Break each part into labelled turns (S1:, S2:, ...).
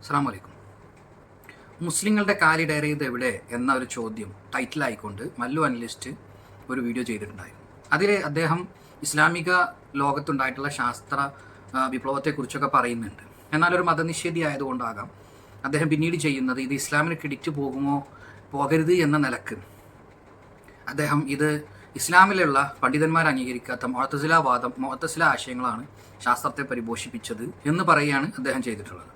S1: അസ്സാം വലൈക്കും മുസ്ലിങ്ങളുടെ കാലിടേറിയത് എവിടെ എന്ന ഒരു ചോദ്യം ടൈറ്റിലായിക്കൊണ്ട് മല്ലു അനലിസ്റ്റ് ഒരു വീഡിയോ ചെയ്തിട്ടുണ്ടായിരുന്നു. അതിൽ അദ്ദേഹം ഇസ്ലാമിക ലോകത്തുണ്ടായിട്ടുള്ള ശാസ്ത്ര വിപ്ലവത്തെക്കുറിച്ചൊക്കെ പറയുന്നുണ്ട്. എന്നാൽ ഒരു മതനിഷേധി ആയതുകൊണ്ടാകാം അദ്ദേഹം പിന്നീട് ചെയ്യുന്നത് ഇത് ഇസ്ലാമിന് കിടിച്ചു പോകുമോ പോകരുത് എന്ന നിലയ്ക്ക്. അദ്ദേഹം ഇത് ഇസ്ലാമിലുള്ള പണ്ഡിതന്മാർ അംഗീകരിക്കാത്ത മോഹത്തസില വാദം മൊഹത്തസില ആശയങ്ങളാണ് ശാസ്ത്രത്തെ പരിപോഷിപ്പിച്ചത് എന്ന് പറയുകയാണ് അദ്ദേഹം ചെയ്തിട്ടുള്ളത്.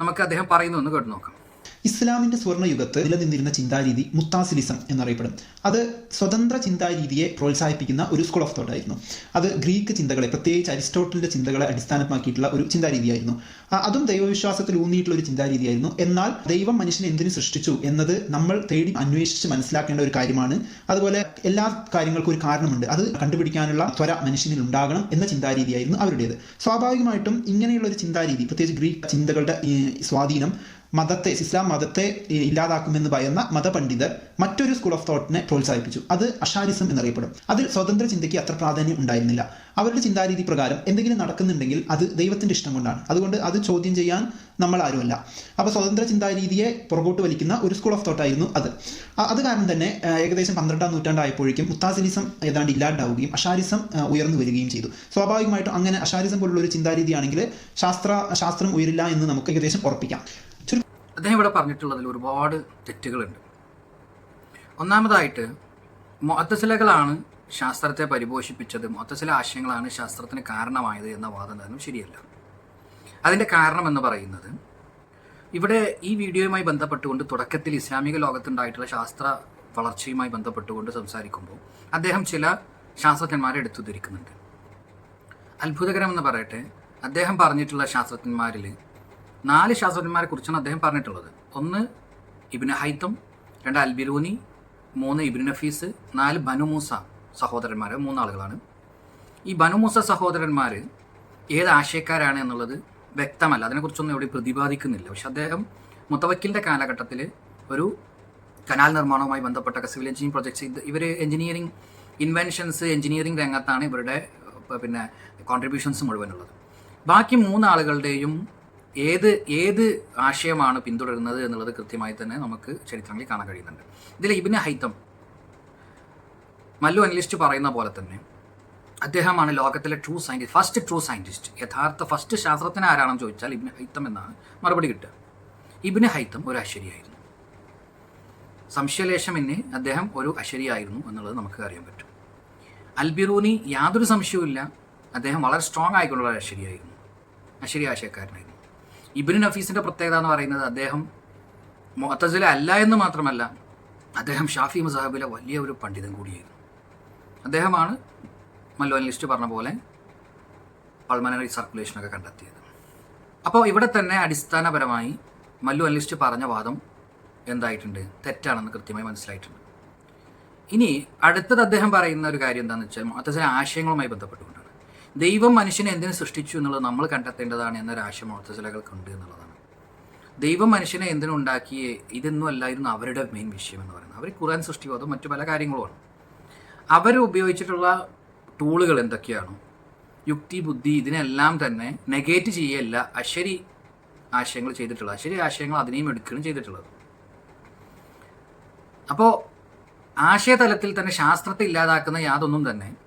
S1: നമുക്ക് അദ്ദേഹം പറയുന്നു ഒന്ന് കേട്ട് നോക്കാം.
S2: ഇസ്ലാമിന്റെ സ്വർണയുഗത്ത് നിലനിന്നിരുന്ന ചിന്താരീതി മുത്താസിലിസം എന്നറിയപ്പെടും. അത് സ്വതന്ത്ര ചിന്താരീതിയെ പ്രോത്സാഹിപ്പിക്കുന്ന ഒരു സ്കൂൾ ഓഫ് തോട്ട് ആയിരുന്നു. അത് ഗ്രീക്ക് ചിന്തകളെ പ്രത്യേകിച്ച് അരിസ്റ്റോട്ടലിന്റെ ചിന്തകളെ അടിസ്ഥാനമാക്കിയിട്ടുള്ള ഒരു ചിന്താരീതിയായിരുന്നു. അതും ദൈവവിശ്വാസത്തിൽ ഊന്നിയിട്ടുള്ള ഒരു ചിന്താരീതിയായിരുന്നു. എന്നാൽ ദൈവം മനുഷ്യനെ എന്തിനു സൃഷ്ടിച്ചു എന്നത് നമ്മൾ തേടി അന്വേഷിച്ച് മനസ്സിലാക്കേണ്ട ഒരു കാര്യമാണ്. അതുപോലെ എല്ലാ കാര്യങ്ങൾക്കും ഒരു കാരണമുണ്ട്. അത് കണ്ടുപിടിക്കാനുള്ള ത്വര മനുഷ്യനിൽ ഉണ്ടാകണം എന്ന ചിന്താരീതിയായിരുന്നു അവരുടേത്. സ്വാഭാവികമായിട്ടും ഇങ്ങനെയുള്ള ഒരു ചിന്താരീതി പ്രത്യേകിച്ച് ഗ്രീക്ക് ചിന്തകളുടെ സ്വാധീനം മതത്തെ ഇസ്ലാം മതത്തെ ഇല്ലാതാക്കുമെന്ന് പറയുന്ന മതപണ്ഡിതർ മറ്റൊരു സ്കൂൾ ഓഫ് തോട്ടിനെ പ്രോത്സാഹിപ്പിച്ചു. അത് അഷാരിസം എന്നറിയപ്പെടും. അതിൽ സ്വതന്ത്ര ചിന്തയ്ക്ക് അത്ര പ്രാധാന്യം ഉണ്ടായിരുന്നില്ല. അവരുടെ ചിന്താരീതി പ്രകാരം എന്തെങ്കിലും നടക്കുന്നുണ്ടെങ്കിൽ അത് ദൈവത്തിന്റെ ഇഷ്ടം കൊണ്ടാണ്. അതുകൊണ്ട് അത് ചോദ്യം ചെയ്യാൻ നമ്മൾ ആരുമല്ല. അപ്പോൾ സ്വതന്ത്ര ചിന്താരീതിയെ പുറകോട്ട് വലിക്കുന്ന ഒരു സ്കൂൾ ഓഫ് തോട്ടായിരുന്നു അത്. അത് കാരണം തന്നെ ഏകദേശം പന്ത്രണ്ടാം നൂറ്റാണ്ടായപ്പോഴേക്കും മുത്താസിലിസം ഏതാണ്ട് ഇല്ലാണ്ടാവുകയും അഷാരിസം ഉയർന്നു വരികയും ചെയ്തു. സ്വാഭാവികമായിട്ടും അങ്ങനെ അഷാരിസം പോലുള്ള ഒരു ചിന്താരീതിയാണെങ്കിൽ ശാസ്ത്ര ശാസ്ത്രം ഉയരില്ല എന്ന് നമുക്ക് ഏകദേശം ഉറപ്പിക്കാം.
S1: അദ്ദേഹം ഇവിടെ പറഞ്ഞിട്ടുള്ളതിൽ ഒരുപാട് തെറ്റുകളുണ്ട്. ഒന്നാമതായിട്ട് മൊത്തസിലകളാണ് ശാസ്ത്രത്തെ പരിപോഷിപ്പിച്ചത്. മൊത്തസില ആശയങ്ങളാണ് ശാസ്ത്രത്തിന് കാരണമായത് എന്ന വാദം തന്നെ ശരിയല്ല. അതിന്റെ കാരണം എന്ന് പറയുന്നത് ഇവിടെ ഈ വീഡിയോയുമായി ബന്ധപ്പെട്ടുകൊണ്ട് തുടക്കത്തിൽ ഇസ്ലാമിക ലോകത്തുണ്ടായിട്ടുള്ള ശാസ്ത്ര വളർച്ചയുമായി ബന്ധപ്പെട്ടുകൊണ്ട് സംസാരിക്കുമ്പോൾ അദ്ദേഹം ചില ശാസ്ത്രജ്ഞന്മാരെ എടുത്തുദ്ധരിക്കുന്നുണ്ട്. അത്ഭുതകരമെന്ന് പറയട്ടെ അദ്ദേഹം പറഞ്ഞിട്ടുള്ള ശാസ്ത്രജ്ഞന്മാരിൽ നാല് ശാസ്ത്രജ്ഞന്മാരെ കുറിച്ചാണ് അദ്ദേഹം പറഞ്ഞിട്ടുള്ളത്. ഒന്ന് ഇബിന് ഹൈത്തം രണ്ട് അൽബിരൂനി മൂന്ന് ഇബിൻ നഫീസ് നാല് ബനുമൂസ സഹോദരന്മാർ മൂന്നാളുകളാണ്. ഈ ബനുമൂസ സഹോദരന്മാർ ഏത് ആശയക്കാരാണ് എന്നുള്ളത് വ്യക്തമല്ല. അതിനെക്കുറിച്ചൊന്നും എവിടെ പ്രതിപാദിക്കുന്നില്ല. പക്ഷെ അദ്ദേഹം മുത്തവക്കിലിന്റെ കാലഘട്ടത്തിൽ ഒരു കനാൽ നിർമ്മാണവുമായി ബന്ധപ്പെട്ട സിവിൽ എഞ്ചിനീയറിംഗ് പ്രൊജക്ട്സ് ഇത് ഇവർ എഞ്ചിനീയറിംഗ് ഇൻവെൻഷൻസ് എഞ്ചിനീയറിംഗ് രംഗത്താണ് ഇവരുടെ പിന്നെ കോൺട്രിബ്യൂഷൻസ് മുഴുവനുള്ളത്. ബാക്കി മൂന്നാളുകളുടെയും ഏത് ഏത് ആശയമാണ് പിന്തുടരുന്നത് എന്നുള്ളത് കൃത്യമായി തന്നെ നമുക്ക് ചരിത്രങ്ങളിൽ കാണാൻ കഴിയുന്നുണ്ട്. ഇതിൽ ഇബിന് ഹൈത്തം മല്ലു അനലിസ്റ്റ് പറയുന്ന പോലെ തന്നെ അദ്ദേഹമാണ് ലോകത്തിലെ true scientist first true scientist യഥാർത്ഥ ഫസ്റ്റ് ശാസ്ത്രജ്ഞൻ ആരാണെന്ന് ചോദിച്ചാൽ ഇബിന് ഹൈത്തം എന്നാണ് മറുപടി കിട്ടുക. ഇബിന് ഹൈത്തം ഒരു അശരിയായിരുന്നു സംശയലേശമെന്ന് അദ്ദേഹം ഒരു അശരിയായിരുന്നു എന്നുള്ളത് നമുക്ക് അറിയാൻ പറ്റും. അൽബിറൂനി യാതൊരു സംശയവുമില്ല. അദ്ദേഹം വളരെ സ്ട്രോങ് ആയിക്കൊണ്ടുള്ള അശരിയായിരുന്നു അശരി ആശയക്കാരനായിരുന്നു. ഇബിൻ നഫീസിന്റെ പ്രത്യേകത എന്ന് പറയുന്നത് അദ്ദേഹം മുഅത്തസില അല്ല എന്ന് മാത്രമല്ല അദ്ദേഹം ഷാഫി മസാഹിബിലെ വലിയ ഒരു പണ്ഡിതൻ കൂടിയായിരുന്നു. അദ്ദേഹമാണ് മല്ലു ലിസ്റ്റ് പറഞ്ഞ പോലെ പൾമനറി സർക്കുലേഷനൊക്കെ കണ്ടെത്തിയത്. അപ്പോൾ ഇവിടെ തന്നെ അടിസ്ഥാനപരമായി മല്ലു അനലിസ്റ്റ് പറഞ്ഞ വാദം എന്തായിട്ടുണ്ട്? തെറ്റാണെന്ന് കൃത്യമായി മനസ്സിലായിട്ടുണ്ട്. ഇനി അടുത്തത് അദ്ദേഹം പറയുന്ന ഒരു കാര്യം എന്താണെന്ന് വെച്ചാൽ മുഅത്തസില ആശയങ്ങളുമായി ബന്ധപ്പെട്ടുകൊണ്ടാണ്. ദൈവം മനുഷ്യനെ എന്തിനു സൃഷ്ടിച്ചു എന്നുള്ളത് നമ്മൾ കണ്ടെത്തേണ്ടതാണ് എന്നൊരു ആശയം മുഅത്തസിലകൾക്കുണ്ട് എന്നുള്ളതാണ്. ദൈവം മനുഷ്യനെ എന്തിനുണ്ടാക്കിയേ ഇതൊന്നും അല്ലായിരുന്നു അവരുടെ മെയിൻ വിഷയം എന്ന് പറയുന്നത്. അവർ ഖുറാൻ സൃഷ്ടിവാദം മറ്റു പല കാര്യങ്ങളുമാണ്. അവർ ഉപയോഗിച്ചിട്ടുള്ള ടൂളുകൾ എന്തൊക്കെയാണ്? യുക്തി ബുദ്ധി ഇതിനെല്ലാം തന്നെ നെഗേറ്റ് ചെയ്യല്ല അശരി ആശയങ്ങൾ ചെയ്തിട്ടുള്ളത്. അശരി ആശയങ്ങൾ അതിനെയും എടുക്കുകയും ചെയ്തിട്ടുള്ളത്. അപ്പോൾ ആശയതലത്തിൽ തന്നെ ശാസ്ത്രത്തെ ഇല്ലാതാക്കുന്ന യാതൊന്നും തന്നെ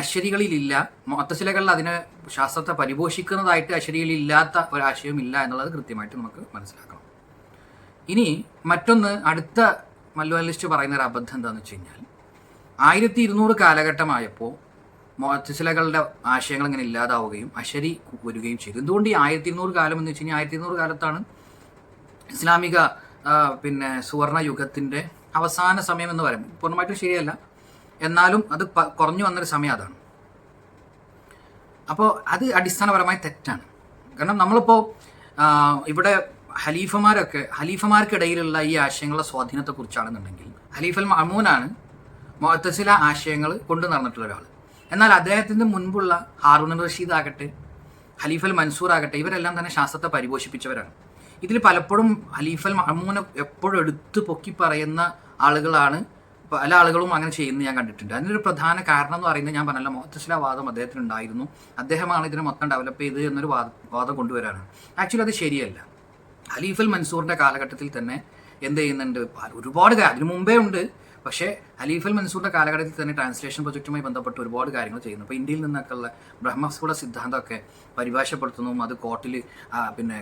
S1: അശ്വരികളിലില്ല മൊത്തശിലകളിൽ അതിനെ ശാസ്ത്രത്തെ പരിപോഷിക്കുന്നതായിട്ട് അശ്വരികളിലില്ലാത്ത ഒരാശയം ഇല്ല എന്നുള്ളത് കൃത്യമായിട്ട് നമുക്ക് മനസ്സിലാക്കണം. ഇനി മറ്റൊന്ന് അടുത്ത മല്ലുവലിസ്റ്റ് പറയുന്ന ഒരു അബദ്ധം എന്താണെന്ന് വെച്ച് കഴിഞ്ഞാൽ ആയിരത്തി ഇരുന്നൂറ് കാലഘട്ടമായപ്പോൾ മൊത്തശിലകളുടെ ആശയങ്ങൾ ഇങ്ങനെ ഇല്ലാതാവുകയും അശരി വരികയും ചെയ്തു. എന്തുകൊണ്ട് ഈ ആയിരത്തി ഇരുന്നൂറ് കാലം എന്ന് വെച്ച് കഴിഞ്ഞാൽ ആയിരത്തി ഇരുന്നൂറ് കാലത്താണ് ഇസ്ലാമിക പിന്നെ സുവർണ യുഗത്തിന്റെ അവസാന സമയം എന്ന് പറയുമ്പോൾ പൂർണമായിട്ടും ശരിയല്ല. എന്നാലും അത് കുറഞ്ഞു വന്നൊരു സമയം അതാണ്. അപ്പോൾ അത് അടിസ്ഥാനപരമായി തെറ്റാണ്. കാരണം നമ്മളിപ്പോൾ ഇവിടെ ഹലീഫമാരൊക്കെ ഹലീഫമാർക്കിടയിലുള്ള ഈ ആശയങ്ങളുടെ സ്വാധീനത്തെക്കുറിച്ചാണെന്നുണ്ടെങ്കിൽ ഹലീഫൽ മഹമൂനാണ് മൊത്തസില ആശയങ്ങൾ കൊണ്ടു നടന്നിട്ടുള്ള ഒരാൾ. എന്നാൽ അദ്ദേഹത്തിന് മുൻപുള്ള ഹാറൂൺ റഷീദ് ആകട്ടെ ഹലീഫൽ മൻസൂർ ആകട്ടെ ഇവരെല്ലാം തന്നെ ശാസ്ത്രത്തെ പരിപോഷിപ്പിച്ചവരാണ്. ഇതിൽ പലപ്പോഴും ഹലീഫൽ മഹമൂനെ എപ്പോഴും എടുത്തു പൊക്കി പറയുന്ന ആളുകളാണ് പല ആളുകളും അങ്ങനെ ചെയ്യുന്നത് ഞാൻ കണ്ടിട്ടുണ്ട്. അതിനൊരു പ്രധാന കാരണം എന്ന് പറയുന്നത് ഞാൻ പറഞ്ഞല്ലോ മൊഹത്തസ്ല വാദം അദ്ദേഹത്തിന് ഉണ്ടായിരുന്നു അദ്ദേഹമാണ് ഇതിനെ മൊത്തം ഡെവലപ്പ് ചെയ്ത് എന്നൊരു വാദം കൊണ്ടുവരാനാണ് ആക്ച്വലി അത് ശരിയല്ല. അലീഫൽ മൻസൂറിന്റെ കാലഘട്ടത്തിൽ തന്നെ എന്ത് ചെയ്യുന്നുണ്ട്? ഒരുപാട് അതിനു മുമ്പേ ഉണ്ട്. പക്ഷേ അലീഫൽ മൻസൂറിന്റെ കാലഘട്ടത്തിൽ തന്നെ ട്രാൻസ്ലേഷൻ പ്രൊജക്റ്റുമായി ബന്ധപ്പെട്ട് ഒരുപാട് കാര്യങ്ങൾ ചെയ്യുന്നു. അപ്പോൾ ഇന്ത്യയിൽ നിന്നൊക്കെ ഉള്ള ബ്രഹ്മസ്ഫുട സിദ്ധാന്തമൊക്കെ പരിഭാഷപ്പെടുത്തുന്നതും അത് കോർട്ടിൽ പിന്നെ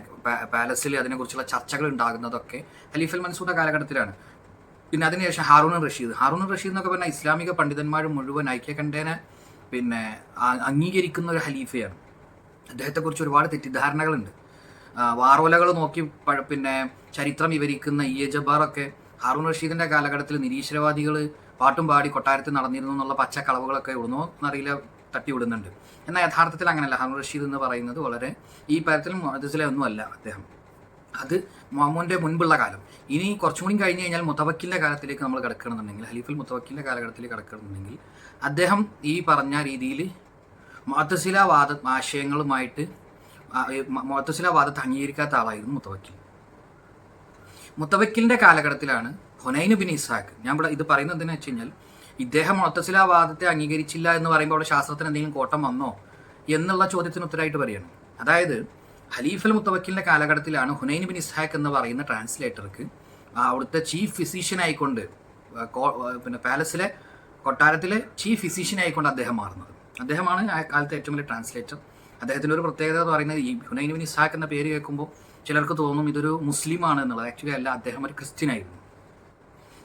S1: പാലസിൽ അതിനെക്കുറിച്ചുള്ള ചർച്ചകൾ ഉണ്ടാകുന്നതൊക്കെ അലീഫൽ മൻസൂറിന്റെ കാലഘട്ടത്തിലാണ്. പിന്നെ അതിനുശേഷം ഹാറൂൺ റഷീദ്. ഹാറൂൺ റഷീദ് എന്നൊക്കെ പറഞ്ഞാൽ ഇസ്ലാമിക പണ്ഡിതന്മാർ മുഴുവൻ ഐക്യകണ്ഠേന പിന്നെ അംഗീകരിക്കുന്ന ഒരു ഹലീഫയാണ് അദ്ദേഹത്തെക്കുറിച്ച് ഒരുപാട് തെറ്റിദ്ധാരണകളുണ്ട്. വാറോലകൾ നോക്കി പിന്നെ ചരിത്രം വിവരിക്കുന്ന ഇ. എ. ജബാറൊക്കെ ഹാറൂൺ റഷീദിന്റെ കാലഘട്ടത്തിൽ നിരീശ്വരവാദികൾ പാട്ടും പാടി കൊട്ടാരത്തിൽ നടന്നിരുന്നു എന്നുള്ള പച്ചക്കളവുകളൊക്കെ ഇടുന്നു എന്നറിയില്ല തട്ടിവിടുന്നുണ്ട് എന്നാൽ യഥാർത്ഥത്തിൽ അങ്ങനെയല്ല ഹാറൂൺ റഷീദ് എന്ന് പറയുന്നത് വളരെ ഈ കാര്യത്തിൽ മുഹദ്ദിസിലെ ഒന്നുമല്ല അദ്ദേഹം. അത് മാമൂന്റെ മുൻപുള്ള കാലം. ഇനി കുറച്ചും കൂടി കഴിഞ്ഞ് കഴിഞ്ഞാൽ മുത്തവക്കിലിന്റെ കാലത്തിലേക്ക് നമ്മൾ കിടക്കണമെന്നുണ്ടെങ്കിൽ ഹലീഫുൽ മുത്തവക്കിലിന്റെ കാലഘട്ടത്തിൽ കിടക്കണമെന്നുണ്ടെങ്കിൽ അദ്ദേഹം ഈ പറഞ്ഞ രീതിയിൽ മുഅത്തസില വാദ ആശയങ്ങളുമായിട്ട് മുഅത്തസില വാദത്തെ അംഗീകരിക്കാത്ത ആളായിരുന്നു മുത്തവക്കിൽ. മുത്തവക്കിലിന്റെ കാലഘട്ടത്തിലാണ് ഹുനൈൻ ബിൻ ഇസാഖ് ഞാൻ ഇവിടെ ഇത് പറയുന്നത് എന്തെന്ന് വെച്ച് കഴിഞ്ഞാൽ ഇദ്ദേഹം മുഅത്തസില വാദത്തെ അംഗീകരിച്ചില്ല എന്ന് പറയുമ്പോൾ അവിടെ ശാസ്ത്രത്തിന് എന്തെങ്കിലും കോട്ടം വന്നോ എന്നുള്ള ചോദ്യത്തിന് ഉത്തരമായിട്ട് പറയണം. അതായത് ഖലീഫൽ മുത്തവക്കിലിന്റെ കാലഘട്ടത്തിലാണ് ഹുനൈൻ ബിൻ ഇസ്ഹാഖ് എന്ന് പറയുന്ന ട്രാൻസ്ലേറ്റർക്ക് അവിടുത്തെ ചീഫ് ഫിസീഷ്യൻ ആയിക്കൊണ്ട് പിന്നെ പാലസിലെ കൊട്ടാരത്തിലെ ചീഫ് ഫിസീഷ്യൻ ആയിക്കൊണ്ട് അദ്ദേഹം മാറുന്നത്. അദ്ദേഹമാണ് ആ കാലത്തെ ഏറ്റവും വലിയ ട്രാൻസ്ലേറ്റർ അദ്ദേഹത്തിന്റെ ഒരു പ്രത്യേകത എന്ന് പറയുന്നത് ഈ ഹുനൈൻ ബിൻ ഇസ്ഹാഖ് എന്ന പേര് കേൾക്കുമ്പോൾ ചിലർക്ക് തോന്നും ഇതൊരു മുസ്ലിമാണ് എന്നുള്ളത്. ആക്ച്വലി അല്ല അദ്ദേഹം ഒരു ക്രിസ്ത്യൻ ആയിരുന്നു.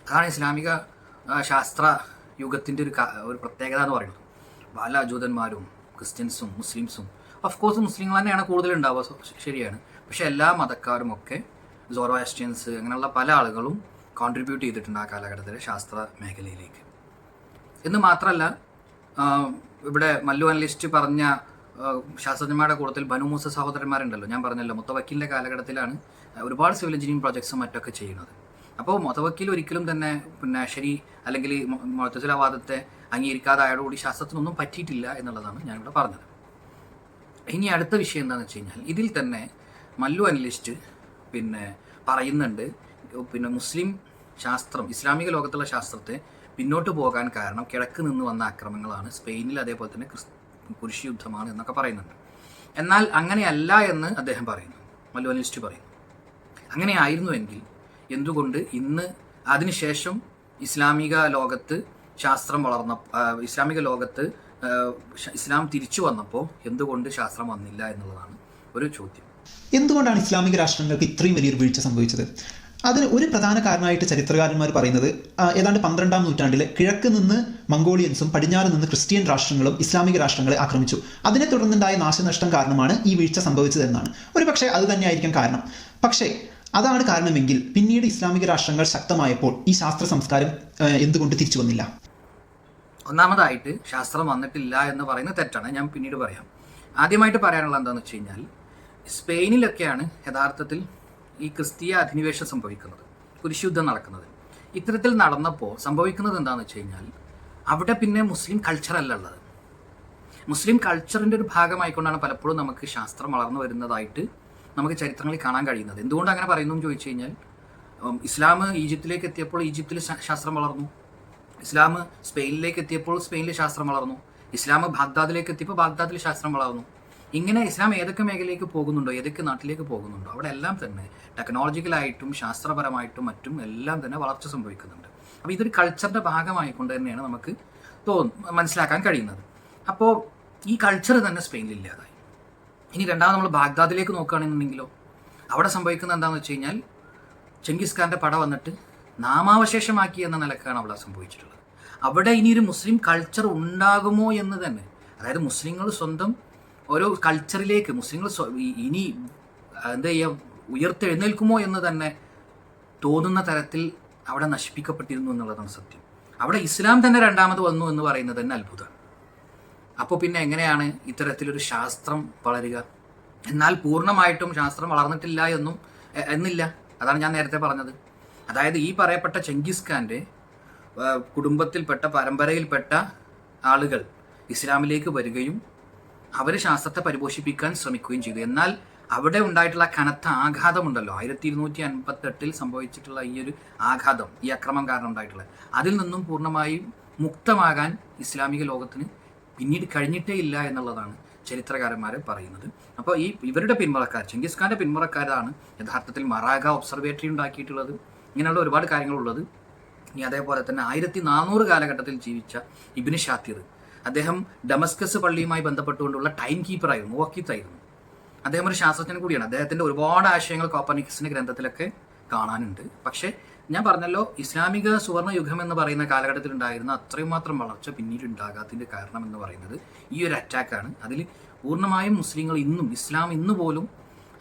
S1: അതാണ് ഇസ്ലാമിക ശാസ്ത്ര യുഗത്തിന്റെ ഒരു ഒരു പ്രത്യേകത എന്ന് പറയുന്നത്. പല ജൂതന്മാരും ക്രിസ്ത്യൻസും മുസ്ലിംസും കോഴ്സ് മുസ്ലിങ്ങൾ തന്നെയാണ് കൂടുതൽ ഉണ്ടാവുക ശരിയാണ്. പക്ഷെ എല്ലാ മതക്കാരും ഒക്കെ സോറോയാസ്റ്റിയൻസ് അങ്ങനെയുള്ള പല ആളുകളും കോൺട്രിബ്യൂട്ട് ചെയ്തിട്ടുണ്ട് ആ കാലഘട്ടത്തിലെ ശാസ്ത്ര മേഖലയിലേക്ക്. എന്ന് മാത്രമല്ല ഇവിടെ മല്ലു അനലിസ്റ്റ് പറഞ്ഞ ശാസ്ത്രജ്ഞന്മാരുടെ കൂട്ടത്തിൽ ബനുമൂസ സഹോദരന്മാരുണ്ടല്ലോ. ഞാൻ പറഞ്ഞല്ലോ മുത്തവക്കീലിന്റെ കാലഘട്ടത്തിലാണ് ഒരുപാട് സിവിൽ എഞ്ചിനീയറിംഗ് പ്രോജക്ട്സും മറ്റൊക്കെ ചെയ്യുന്നത്. അപ്പോൾ മുത്തവക്കീൽ ഒരിക്കലും തന്നെ പിന്നെ ശരി അല്ലെങ്കിൽ മുത്തസിലവാദത്തെ അംഗീകരിക്കാതായതോടുകൂടി ശാസ്ത്രത്തിനൊന്നും പറ്റിയിട്ടില്ല എന്നുള്ളതാണ് ഞാനിവിടെ പറഞ്ഞത്. ഇനി അടുത്ത വിഷയം എന്താണെന്ന് വെച്ച് കഴിഞ്ഞാൽ ഇതിൽ തന്നെ മല്ലു അനലിസ്റ്റ് പിന്നെ പറയുന്നുണ്ട് പിന്നെ മുസ്ലിം ശാസ്ത്രം ഇസ്ലാമിക ലോകത്തുള്ള ശാസ്ത്രത്തെ പിന്നോട്ട് പോകാൻ കാരണം കിഴക്ക് നിന്ന് വന്ന ആക്രമണങ്ങളാണ് സ്പെയിനിൽ അതേപോലെ തന്നെ കുരിശി യുദ്ധമാണ് എന്നൊക്കെ പറയുന്നുണ്ട്. എന്നാൽ അങ്ങനെയല്ല എന്ന് അദ്ദേഹം പറയുന്നു. മല്ലു അനലിസ്റ്റ് പറയുന്നു. അങ്ങനെയായിരുന്നുവെങ്കിൽ എന്തുകൊണ്ട് ഇന്ന് അതിനുശേഷം ഇസ്ലാമിക ലോകത്ത് ശാസ്ത്രം വളർന്ന ഇസ്ലാമിക ലോകത്ത് ഇസ്ലാം തിരിച്ചു വന്നപ്പോൾ എന്തുകൊണ്ട് ശാസ്ത്രം വന്നില്ല എന്നുള്ളതാണ് ഒരു ചോദ്യം.
S2: എന്തുകൊണ്ടാണ് ഇസ്ലാമിക രാഷ്ട്രങ്ങൾക്ക് ഇത്രയും വലിയൊരു വീഴ്ച സംഭവിച്ചത്? അതിന് ഒരു പ്രധാന കാരണമായിട്ട് ചരിത്രകാരന്മാർ പറയുന്നത് ഏതാണ്ട് പന്ത്രണ്ടാം നൂറ്റാണ്ടിൽ കിഴക്ക് നിന്ന് മംഗോളിയൻസും പടിഞ്ഞാറ് നിന്ന് ക്രിസ്ത്യൻ രാഷ്ട്രങ്ങളും ഇസ്ലാമിക രാഷ്ട്രങ്ങളെ ആക്രമിച്ചു. അതിനെ തുടർന്നുണ്ടായ നാശനഷ്ടം കാരണമാണ് ഈ വീഴ്ച സംഭവിച്ചതെന്നാണ് ഒരു പക്ഷേ അത് തന്നെയായിരിക്കും കാരണം. പക്ഷേ അതാണ് കാരണമെങ്കിൽ പിന്നീട് ഇസ്ലാമിക രാഷ്ട്രങ്ങൾ ശക്തമായപ്പോൾ ഈ ശാസ്ത്ര സംസ്കാരം എന്തുകൊണ്ട് തിരിച്ചു വന്നില്ല?
S1: ഒന്നാമതായിട്ട് ശാസ്ത്രം വന്നിട്ടില്ല എന്ന് പറയുന്നത് തെറ്റാണ്. ഞാൻ പിന്നീട് പറയാം. ആദ്യമായിട്ട് പറയാനുള്ള എന്താണെന്ന് വെച്ച് കഴിഞ്ഞാൽ സ്പെയിനിലൊക്കെയാണ് യഥാർത്ഥത്തിൽ ഈ ക്രിസ്തീയ അധിനിവേശം സംഭവിക്കുന്നത് കുരിശുദ്ധം നടക്കുന്നത്. ഇത്തരത്തിൽ നടന്നപ്പോൾ സംഭവിക്കുന്നത് എന്താണെന്ന് വെച്ച് കഴിഞ്ഞാൽ അവിടെ പിന്നെ മുസ്ലിം കൾച്ചർ അല്ല ഉള്ളത്. മുസ്ലിം കൾച്ചറിന്റെ ഒരു ഭാഗമായിക്കൊണ്ടാണ് പലപ്പോഴും നമുക്ക് ശാസ്ത്രം വളർന്നു വരുന്നതായിട്ട് നമുക്ക് ചരിത്രങ്ങളിൽ കാണാൻ കഴിയുന്നത്. എന്തുകൊണ്ട് അങ്ങനെ പറയുന്നു എന്ന് ചോദിച്ചു കഴിഞ്ഞാൽ ഇസ്ലാം ഈജിപ്തിലേക്ക് എത്തിയപ്പോൾ ഈജിപ്തിൽ ശാസ്ത്രം വളർന്നു. ഇസ്ലാം സ്പെയിനിലേക്ക് എത്തിയപ്പോൾ സ്പെയിനിൽ ശാസ്ത്രം വളർന്നു. ഇസ്ലാം ബാഗ്ദാദിലേക്ക് എത്തിയപ്പോൾ ബാഗ്ദാദിൽ ശാസ്ത്രം വളർന്നു. ഇങ്ങനെ ഇസ്ലാം ഏതൊക്കെ മേഖലയിലേക്ക് പോകുന്നുണ്ടോ ഏതൊക്കെ നാട്ടിലേക്ക് പോകുന്നുണ്ടോ അവിടെ എല്ലാം തന്നെ ടെക്നോളജിക്കലായിട്ടും ശാസ്ത്രപരമായിട്ടും മറ്റും എല്ലാം തന്നെ വളർച്ച സംഭവിക്കുന്നുണ്ട്. അപ്പോൾ ഇതൊരു കൾച്ചറിന്റെ ഭാഗമായിക്കൊണ്ട് തന്നെയാണ് നമുക്ക് തോന്നു മനസ്സിലാക്കാൻ കഴിയുന്നത്. അപ്പോൾ ഈ കൾച്ചർ തന്നെ സ്പെയിനിൽ ഇല്ലാതായി. ഇനി രണ്ടാമത് നമ്മൾ ബാഗ്ദാദിലേക്ക് നോക്കുകയാണെന്നുണ്ടെങ്കിലോ അവിടെ സംഭവിക്കുന്നത് എന്താണെന്ന് വെച്ച് കഴിഞ്ഞാൽ ചെങ്കിസ് ഖാന്റെ പട വന്നിട്ട് നാമാവശേഷമാക്കി എന്ന നിലക്കാണ് അവിടെ സംഭവിച്ചിട്ടുള്ളത്. അവിടെ ഇനി ഒരു മുസ്ലിം കൾച്ചർ ഉണ്ടാകുമോ എന്ന് തന്നെ. അതായത് മുസ്ലിങ്ങൾ സ്വന്തം ഓരോ കൾച്ചറിലേക്ക് മുസ്ലിങ്ങൾ ഇനി എന്താ ചെയ്യുക ഉയർത്തെഴുന്നേൽക്കുമോ എന്ന് തന്നെ തോന്നുന്ന തരത്തിൽ അവിടെ നശിപ്പിക്കപ്പെട്ടിരുന്നു എന്നുള്ളതാണ് സത്യം. അവിടെ ഇസ്ലാം തന്നെ രണ്ടാമത് വന്നു എന്ന് പറയുന്നത് തന്നെ അത്ഭുതമാണ് അപ്പോൾ പിന്നെ എങ്ങനെയാണ് ഇത്തരത്തിലൊരു ശാസ്ത്രം വളരുക? എന്നാൽ പൂർണമായിട്ടും ശാസ്ത്രം വളർന്നിട്ടില്ല എന്നും എന്നില്ല. അതാണ് ഞാൻ നേരത്തെ പറഞ്ഞത്. അതായത് ഈ പറയപ്പെട്ട ചെങ്കിസ് ഖാന്റെ കുടുംബത്തിൽപ്പെട്ട പരമ്പരയിൽപ്പെട്ട ആളുകൾ ഇസ്ലാമിലേക്ക് വരികയും അവർ ശാസ്ത്രത്തെ പരിപോഷിപ്പിക്കാൻ ശ്രമിക്കുകയും ചെയ്തു. എന്നാൽ അവിടെ ഉണ്ടായിട്ടുള്ള കനത്ത ആഘാതമുണ്ടല്ലോ. ആയിരത്തി ഇരുന്നൂറ്റി അൻപത്തെട്ടിൽ സംഭവിച്ചിട്ടുള്ള ഈ ഒരു ആഘാതം ഈ അക്രമം കാരണം ഉണ്ടായിട്ടുള്ള അതിൽ നിന്നും പൂർണമായും മുക്തമാകാൻ ഇസ്ലാമിക ലോകത്തിന് പിന്നീട് കഴിഞ്ഞിട്ടേ ഇല്ല എന്നുള്ളതാണ് ചരിത്രകാരന്മാർ പറയുന്നത്. അപ്പോൾ ഈ ഇവരുടെ പിന്മുറക്കാർ ചെങ്കിസ് ഖാന്റെ പിന്മുറക്കാരാണ് യഥാർത്ഥത്തിൽ മറാഗ ഒബ്സർവേറ്ററി ഉണ്ടാക്കിയിട്ടുള്ളത്. ഇങ്ങനെയുള്ള ഒരുപാട് കാര്യങ്ങളുള്ളത്. ഇനി അതേപോലെ തന്നെ ആയിരത്തി നാനൂറ് കാലഘട്ടത്തിൽ ജീവിച്ച ഇബിന് ഷാത്തിർ. അദ്ദേഹം ഡമസ്കസ് പള്ളിയുമായി ബന്ധപ്പെട്ടുകൊണ്ടുള്ള ടൈം കീപ്പറായിരുന്നു വക്കീത്തായിരുന്നു. അദ്ദേഹം ഒരു ശാസ്ത്രജ്ഞൻ കൂടിയാണ്. അദ്ദേഹത്തിന്റെ ഒരുപാട് ആശയങ്ങൾ കോപ്പർനിക്കസിന്റെ ഗ്രന്ഥത്തിലൊക്കെ കാണാനുണ്ട്. പക്ഷേ ഞാൻ പറഞ്ഞല്ലോ ഇസ്ലാമിക സുവർണ യുഗം എന്ന് പറയുന്ന കാലഘട്ടത്തിൽ ഉണ്ടായിരുന്ന അത്രയും മാത്രം വളർച്ച പിന്നീട് ഉണ്ടാകാത്തതിന്റെ കാരണം എന്ന് പറയുന്നത് ഈ ഒരു അറ്റാക്കാണ്. അതിൽ പൂർണമായും മുസ്ലിങ്ങൾ ഇന്നും ഇസ്ലാം ഇന്നുപോലും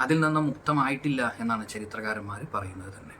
S1: അതിൽ നിന്ന് മുക്തമായിട്ടില്ല എന്നാണ് ചരിത്രകാരന്മാർ പറയുന്നത് തന്നെ.